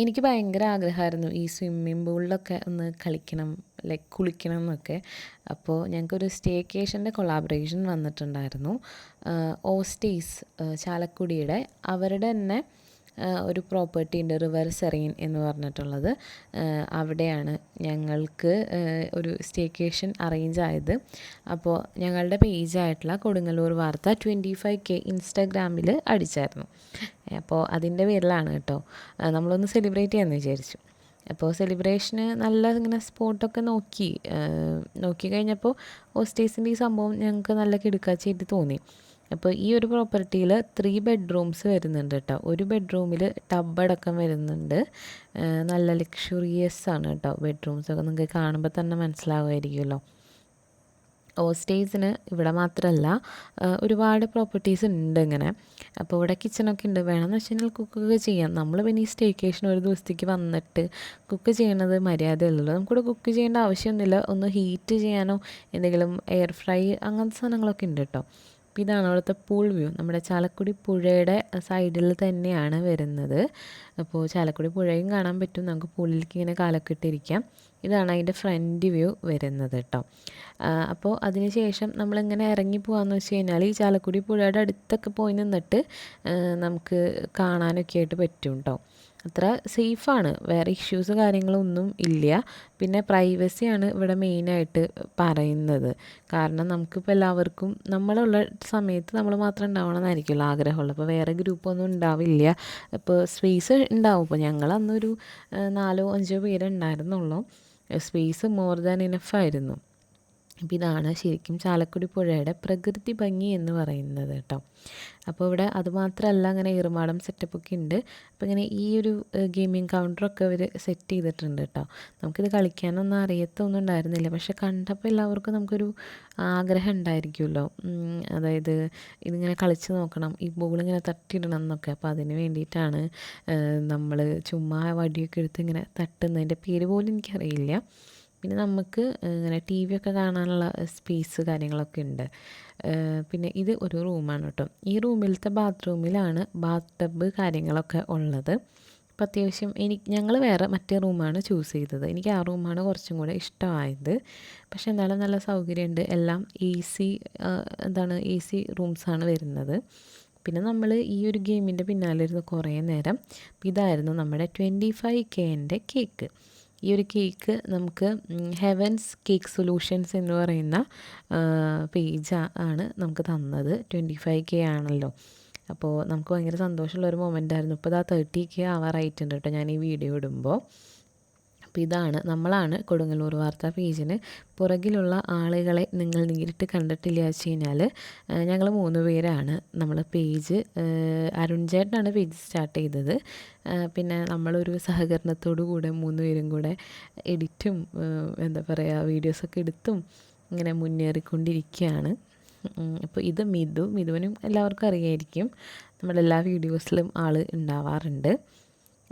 എനിക്ക് ഭയങ്കര ആഗ്രഹമായിരുന്നു ഈ സ്വിമ്മിംഗ് പൂളിലൊക്കെ ഒന്ന് കളിക്കണം ലൈക്ക് കുളിക്കണം എന്നൊക്കെ. അപ്പോൾ ഞങ്ങൾക്കൊരു സ്റ്റേക്കേഷന്റെ കൊളാബറേഷൻ വന്നിട്ടുണ്ടായിരുന്നു. ഓസ്റ്റേസ് ചാലക്കുടിയുടെ. അവരുടെ തന്നെ ഒരു പ്രോപ്പർട്ടി ഉണ്ട് റിവർ സെറീൻ എന്ന് പറഞ്ഞിട്ടുള്ളത്. അവിടെയാണ് ഞങ്ങൾക്ക് ഒരു സ്റ്റേക്കേഷൻ അറേഞ്ച് ആയത്. അപ്പോൾ ഞങ്ങളുടെ പേജായിട്ടുള്ള കൊടുങ്ങല്ലൂർ വാർത്ത ട്വന്റി ഫൈവ് കെ ഇൻസ്റ്റാഗ്രാമിൽ അടിച്ചായിരുന്നു. അപ്പോൾ അതിന്റെ പേരിലാണ് കേട്ടോ. നമ്മളൊന്ന് സെലിബ്രേറ്റ് ചെയ്യാമെന്ന് വിചാരിച്ചു. അപ്പോൾ സെലിബ്രേഷന് നല്ല ഇങ്ങനെ സ്പോട്ടൊക്കെ നോക്കി. നോക്കി കഴിഞ്ഞപ്പോൾ ഹോസ്റ്റേഴ്സിന്റെ ഈ സംഭവം ഞങ്ങൾക്ക് നല്ല കിടുക്കാച്ചായിട്ട് തോന്നി. അപ്പോൾ ഈ ഒരു പ്രോപ്പർട്ടിയിൽ ത്രീ ബെഡ്റൂംസ് വരുന്നുണ്ട് കേട്ടോ ഒരു ബെഡ്റൂമിൽ ടബ് അടക്കം വരുന്നുണ്ട്. നല്ല ലക്ഷുറിയസ് ആണ് കേട്ടോ ബെഡ്റൂംസ് ഒക്കെ നിങ്ങൾക്ക് കാണുമ്പോൾ തന്നെ മനസ്സിലാവുമായിരിക്കുമല്ലോ. ഹോസ്റ്റേഴ്സിന് ഇവിടെ മാത്രമല്ല ഒരുപാട് പ്രോപ്പർട്ടീസ് ഉണ്ട് ഇങ്ങനെ. അപ്പോൾ ഇവിടെ കിച്ചണൊക്കെ ഉണ്ട്. വേണമെന്ന് വെച്ച് കഴിഞ്ഞാൽ കുക്കൊക്കെ ചെയ്യാം. നമ്മൾ പിന്നെ ഈ സ്റ്റേക്കേഷൻ ഒരു ദിവസത്തേക്ക് വന്നിട്ട് കുക്ക് ചെയ്യണത് മര്യാദയുള്ളൂ നമുക്കിവിടെ കുക്ക് ചെയ്യേണ്ട ആവശ്യമൊന്നുമില്ല. ഒന്ന് ഹീറ്റ് ചെയ്യാനോ എന്തെങ്കിലും എയർ ഫ്രൈ അങ്ങനത്തെ സാധനങ്ങളൊക്കെ ഉണ്ട് കേട്ടോ അപ്പോൾ ഇതാണ് അവിടുത്തെ പൂൾ വ്യൂ നമ്മുടെ ചാലക്കുടി പുഴയുടെ സൈഡിൽ തന്നെയാണ് വരുന്നത്. അപ്പോൾ ചാലക്കുടി പുഴയും കാണാൻ പറ്റും. നമുക്ക് പൂളിലേക്ക് ഇങ്ങനെ കാലൊക്കെ ഇട്ടിരിക്കാം ഇതാണ് അതിന്റെ ഫ്രണ്ട് വ്യൂ വരുന്നത് കേട്ടോ അപ്പോൾ അതിനുശേഷം നമ്മളിങ്ങനെ ഇറങ്ങി പോകാമെന്ന് വെച്ച് കഴിഞ്ഞാൽ ഈ ചാലക്കുടി പുഴയുടെ അടുത്തൊക്കെ പോയി നിന്നിട്ട് നമുക്ക് കാണാനൊക്കെ ആയിട്ട് പറ്റും കേട്ടോ അത്ര സേഫാണ്. വേറെ ഇഷ്യൂസ് കാര്യങ്ങളൊന്നും ഇല്ല. പിന്നെ പ്രൈവസിയാണ് ഇവിടെ മെയിനായിട്ട് പറയുന്നത്. കാരണം നമുക്കിപ്പോൾ എല്ലാവർക്കും നമ്മളുള്ള സമയത്ത് നമ്മൾ മാത്രം ഉണ്ടാവണമെന്നായിരിക്കുമല്ലോ ആഗ്രഹമുള്ളൂ. അപ്പോൾ വേറെ ഗ്രൂപ്പൊന്നും ഉണ്ടാവില്ല. ഇപ്പോൾ സ്പേസ് ഉണ്ടാവും. ഇപ്പോൾ ഞങ്ങൾ അന്നൊരു നാലോ അഞ്ചോ പേരുണ്ടായിരുന്നുള്ളൂ സ്പേസ് മോർ ദാൻ ഇനഫ് ആയിരുന്നു. അപ്പോൾ ഇതാണ് ശരിക്കും ചാലക്കുടി പുഴയുടെ പ്രകൃതി ഭംഗി എന്ന് പറയുന്നത് കേട്ടോ. അപ്പോൾ ഇവിടെ അതുമാത്രമല്ല അങ്ങനെ ഈറുമാടം സെറ്റപ്പൊക്കെ ഉണ്ട്. അപ്പോൾ ഇങ്ങനെ ഈ ഒരു ഗെയിമിംഗ് കൗണ്ടറൊക്കെ അവർ സെറ്റ് ചെയ്തിട്ടുണ്ട് കേട്ടോ. നമുക്കിത് കളിക്കാനൊന്നും അറിയത്തൊന്നും ഉണ്ടായിരുന്നില്ല പക്ഷെ കണ്ടപ്പോൾ എല്ലാവർക്കും നമുക്കൊരു ആഗ്രഹം ഉണ്ടായിരിക്കുമല്ലോ. അതായത് ഇതിങ്ങനെ കളിച്ച് നോക്കണം ഈ ബോളിങ്ങനെ തട്ടിയിടണം എന്നൊക്കെ. അപ്പോൾ അതിന് വേണ്ടിയിട്ടാണ് നമ്മൾ ചുമ്മാ വടിയൊക്കെ എടുത്ത് ഇങ്ങനെ തട്ടുന്നതിന്റെ പേര് പോലും എനിക്കറിയില്ല. പിന്നെ നമുക്ക് ഇങ്ങനെ ടി വി ഒക്കെ കാണാനുള്ള സ്പേസ് കാര്യങ്ങളൊക്കെ ഉണ്ട്. പിന്നെ ഇത് ഒരു റൂമാണ് കേട്ടോ. ഈ റൂമിലത്തെ ബാത്റൂമിലാണ് ബാത്ത് ടബ് കാര്യങ്ങളൊക്കെ ഉള്ളത്. അപ്പോൾ അത്യാവശ്യം എനിക്ക് ഞങ്ങൾ വേറെ മറ്റേ റൂമാണ് ചൂസ് ചെയ്തത്. എനിക്ക് ആ റൂമാണ് കുറച്ചും കൂടെ ഇഷ്ടമായത്. പക്ഷെ എന്നാലും നല്ല സൗകര്യമുണ്ട്. എല്ലാം എ സി എന്താണ് എ സി റൂംസാണ് വരുന്നത്. പിന്നെ നമ്മൾ ഈ ഒരു ഗെയിമിന്റെ പിന്നാലെ ഇരുന്ന് കുറേ നേരം. ഇതായിരുന്നു നമ്മുടെ ട്വന്റി ഫൈവ് കെന്റെ കേക്ക് ഈ ഒരു കേക്ക് നമുക്ക് ഹെവൻസ് കേക്ക് സൊല്യൂഷൻസ് എന്ന് പറയുന്ന പേജ് ആണ് നമുക്ക് തന്നത്. ട്വന്റി ഫൈവ് കെ ആണല്ലോ. അപ്പോൾ നമുക്ക് ഭയങ്കര സന്തോഷമുള്ള ഒരു മൊമെന്റ് ആയിരുന്നു. ഇപ്പോൾ ഇതാ തേർട്ടി കെ ആവാറായിട്ടുണ്ട് കേട്ടോ ഞാൻ ഈ വീഡിയോ ഇടുമ്പോൾ അപ്പോൾ ഇതാണ് നമ്മളാണ് കൊടുങ്ങല്ലൂർ വാർത്താ പേജിന് പുറകിലുള്ള ആളുകളെ നിങ്ങൾ നേരിട്ട് കണ്ടിട്ടില്ല വെച്ച് കഴിഞ്ഞാൽ ഞങ്ങൾ മൂന്ന് പേരാണ് നമ്മൾ പേജ് അരുൺ ചേട്ടനാണ് പേജ് സ്റ്റാർട്ട് ചെയ്തത്. പിന്നെ നമ്മളൊരു സഹകരണത്തോടു കൂടെ മൂന്ന് പേരും കൂടെ എഡിറ്റും എന്താ പറയുക വീഡിയോസൊക്കെ എടുത്തും ഇങ്ങനെ മുന്നേറിക്കൊണ്ടിരിക്കുകയാണ് അപ്പോൾ ഇത് മിഥു മിഥുവിനും എല്ലാവർക്കും അറിയായിരിക്കും. നമ്മളെല്ലാ വീഡിയോസിലും ആൾ ഉണ്ടാവാറുണ്ട്.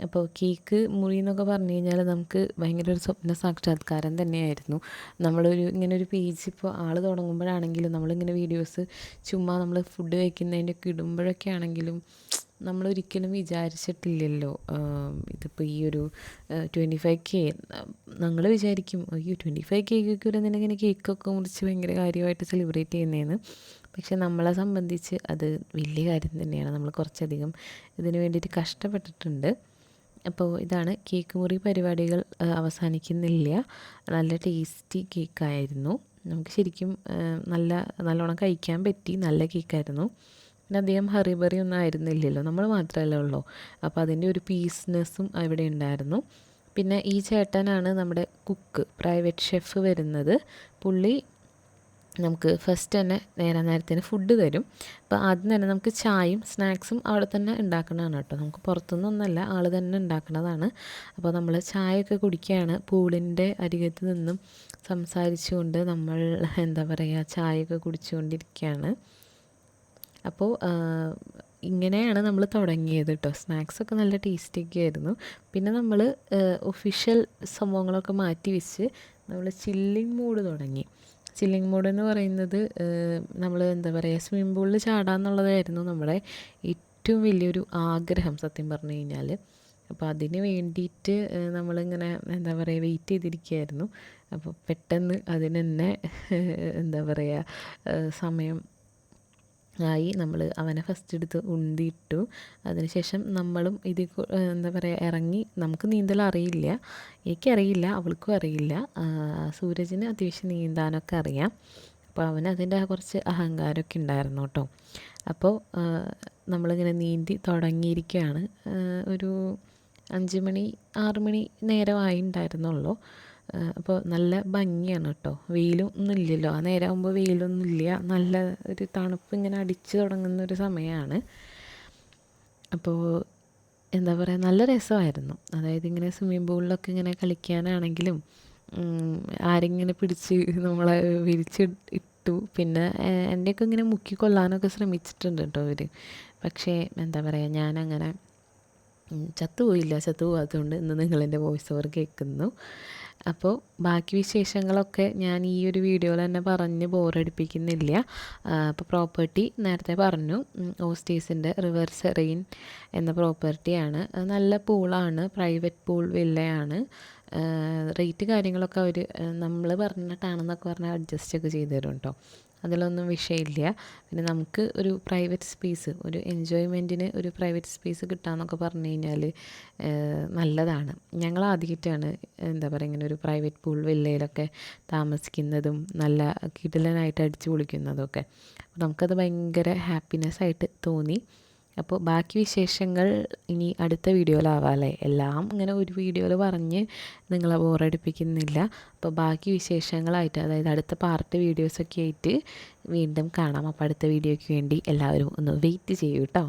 അപ്പോൾ കേക്ക് മുറി എന്നൊക്കെ പറഞ്ഞു കഴിഞ്ഞാൽ നമുക്ക് ഭയങ്കര ഒരു സ്വപ്ന സാക്ഷാത്കാരം തന്നെയായിരുന്നു. നമ്മളൊരു ഇങ്ങനെ ഒരു പേജ് ഇപ്പോൾ ആൾ തുടങ്ങുമ്പോഴാണെങ്കിലും നമ്മളിങ്ങനെ വീഡിയോസ് ചുമ്മാ നമ്മൾ ഫുഡ് കഴിക്കുന്നതിന്റെ ഒക്കെ ഇടുമ്പോഴൊക്കെ ആണെങ്കിലും നമ്മളൊരിക്കലും വിചാരിച്ചിട്ടില്ലല്ലോ. ഇതിപ്പോൾ ഈ ഒരു ട്വന്റി ഫൈവ് കെ ഞങ്ങൾ വിചാരിക്കും അയ്യോ ട്വന്റി ഫൈവ് കേക്കൊക്കെ ഇങ്ങനെ കേക്കൊക്കെ മുറിച്ച് ഭയങ്കര കാര്യമായിട്ട് സെലിബ്രേറ്റ് ചെയ്യുന്നതെന്ന് പക്ഷെ നമ്മളെ സംബന്ധിച്ച് അത് വലിയ കാര്യം തന്നെയാണ്. നമ്മൾ കുറച്ചധികം ഇതിന് വേണ്ടിയിട്ട് കഷ്ടപ്പെട്ടിട്ടുണ്ട്. അപ്പോൾ ഇതാണ് കേക്ക് മുറി പരിപാടികൾ അവസാനിക്കുന്നില്ല. നല്ല ടേസ്റ്റി കേക്കായിരുന്നു. നമുക്ക് ശരിക്കും നല്ല നല്ലോണം കഴിക്കാൻ പറ്റി. നല്ല കേക്കായിരുന്നു. പിന്നെ അധികം ഹറിബറി ഒന്നും ആയിരുന്നില്ലല്ലോ. നമ്മൾ മാത്രമല്ലേ ഉള്ളൂ. അപ്പോൾ അതിന്റെ ഒരു പീസ്നെസ്സും അവിടെ ഉണ്ടായിരുന്നു. പിന്നെ ഈ ചേട്ടനാണ് നമ്മുടെ കുക്ക് പ്രൈവറ്റ് ഷെഫ് വരുന്നത്. പുള്ളി നമുക്ക് ഫസ്റ്റ് തന്നെ നേരം നേരത്തിന് ഫുഡ് തരും. അപ്പോൾ ആദ്യം തന്നെ നമുക്ക് ചായയും സ്നാക്സും അവിടെ തന്നെ ഉണ്ടാക്കുന്നതാണ് കേട്ടോ. നമുക്ക് പുറത്തുനിന്നൊന്നല്ല ആൾ തന്നെ ഉണ്ടാക്കണതാണ് അപ്പോൾ നമ്മൾ ചായയൊക്കെ കുടിക്കുകയാണ്. പൂളിന്റെ അരികത്ത് നിന്നും സംസാരിച്ചുകൊണ്ട് നമ്മൾ എന്താ പറയുക ചായയൊക്കെ കുടിച്ചുകൊണ്ടിരിക്കുകയാണ്. അപ്പോൾ ഇങ്ങനെയാണ് നമ്മൾ തുടങ്ങിയത് കേട്ടോ. സ്നാക്സൊക്കെ നല്ല ടേസ്റ്റിയൊക്കെ ആയിരുന്നു. പിന്നെ നമ്മൾ ഒഫീഷ്യൽ സംഭവങ്ങളൊക്കെ മാറ്റി വെച്ച് നമ്മൾ ചില്ലിങ് മൂഡ് തുടങ്ങി. ചില്ലിങ് മോഡ് എന്ന് പറയുന്നത് നമ്മൾ എന്താ പറയുക സ്വിമ്മിംഗ് പൂളിൽ ചാടാന്നുള്ളതായിരുന്നു നമ്മുടെ ഏറ്റവും വലിയൊരു ആഗ്രഹം സത്യം പറഞ്ഞു കഴിഞ്ഞാൽ അപ്പോൾ അതിന് വേണ്ടിയിട്ട് നമ്മളിങ്ങനെ എന്താ പറയുക വെയിറ്റ് ചെയ്തിരിക്കുകയായിരുന്നു. അപ്പോൾ പെട്ടെന്ന് അതിന് എന്താ പറയുക സമയം ആയി നമ്മൾ അവനെ ഫസ്റ്റ് എടുത്ത് ഉന്തിയിട്ടു. അതിനുശേഷം നമ്മളും ഇത് എന്താ പറയുക ഇറങ്ങി നമുക്ക് നീന്തൽ അറിയില്ല. എനിക്കറിയില്ല അവൾക്കും അറിയില്ല. സൂരജിന് അത്യാവശ്യം നീന്താനൊക്കെ അറിയാം. അപ്പോൾ അവന് അതിന്റെ കുറച്ച് അഹങ്കാരമൊക്കെ ഉണ്ടായിരുന്നു കേട്ടോ. അപ്പോൾ നമ്മളിങ്ങനെ നീന്തി തുടങ്ങിയിരിക്കുകയാണ് ഒരു അഞ്ച് മണി ആറ് മണി നേരമായി ഉണ്ടായിരുന്നുള്ളൂ അപ്പോൾ നല്ല ഭംഗിയാണ് കേട്ടോ വെയിലും ഒന്നും ഇല്ലല്ലോ. ആ നേരമാകുമ്പോൾ വെയിലൊന്നും ഇല്ല. നല്ല ഒരു തണുപ്പ് ഇങ്ങനെ അടിച്ചു തുടങ്ങുന്ന ഒരു സമയമാണ് അപ്പോൾ എന്താ പറയുക നല്ല രസമായിരുന്നു. അതായത് ഇങ്ങനെ സ്വിമ്മിംഗ് പൂളിലൊക്കെ ഇങ്ങനെ കളിക്കാനാണെങ്കിലും ആരെങ്ങനെ പിടിച്ച് നമ്മളെ വിരിച്ച് ഇട്ടു. പിന്നെ എന്റെയൊക്കെ ഇങ്ങനെ മുക്കി ശ്രമിച്ചിട്ടുണ്ട് കേട്ടോ അവർ പക്ഷേ എന്താ പറയുക ഞാനങ്ങനെ ചത്തുപോയില്ല ചത്തുപോകാത്തതുകൊണ്ട് ഇന്ന് നിങ്ങളെന്റെ വോയിസ് ഓവർ കേൾക്കുന്നു. അപ്പോൾ ബാക്കി വിശേഷങ്ങളൊക്കെ ഞാൻ ഈ ഒരു വീഡിയോയിൽ തന്നെ പറഞ്ഞ് ബോറടിപ്പിക്കുന്നില്ല അപ്പോൾ പ്രോപ്പർട്ടി നേരത്തെ പറഞ്ഞു ഓസ്റ്റീസിന്റെ റിവേഴ്സ് റെയിൻ എന്ന പ്രോപ്പർട്ടിയാണ് നല്ല പൂളാണ് പ്രൈവറ്റ് പൂൾ വില്ലയാണ് റേറ്റ് കാര്യങ്ങളൊക്കെ അവർ നമ്മൾ പറഞ്ഞിട്ടാണെന്നൊക്കെ പറഞ്ഞാൽ അഡ്ജസ്റ്റ് ഒക്കെ ചെയ്തു തരും കേട്ടോ അതിലൊന്നും വിഷയമില്ല. പിന്നെ നമുക്ക് ഒരു പ്രൈവറ്റ് സ്പേസ് ഒരു എൻജോയ്മെന്റിന് ഒരു പ്രൈവറ്റ് സ്പേസ് കിട്ടാമെന്നൊക്കെ പറഞ്ഞു കഴിഞ്ഞാൽ നല്ലതാണ്. ഞങ്ങൾ ആദ്യമായിട്ടാണ് എന്താ പറയുക ഇങ്ങനെ ഒരു പ്രൈവറ്റ് പൂൾ വില്ലയിലൊക്കെ താമസിക്കുന്നതും നല്ല കിടിലനായിട്ട് അടിച്ചു പൊളിക്കുന്നതും ഒക്കെ നമുക്കത് ഭയങ്കര ഹാപ്പിനെസ് ആയിട്ട് തോന്നി. അപ്പോൾ ബാക്കി വിശേഷങ്ങൾ ഇനി അടുത്ത വീഡിയോയിലാവാം എല്ലാം ഇങ്ങനെ ഒരു വീഡിയോയിൽ പറഞ്ഞ് നിങ്ങളെ ബോറടിപ്പിക്കുന്നില്ല. അപ്പോൾ ബാക്കി വിശേഷങ്ങളായിട്ട് അതായത് അടുത്ത പാർട്ട് വീഡിയോസൊക്കെ ആയിട്ട് വീണ്ടും കാണാം. അപ്പോൾ അടുത്ത വീഡിയോയ്ക്ക് വേണ്ടി എല്ലാവരും ഒന്ന് വെയിറ്റ് ചെയ്യൂ കേട്ടോ.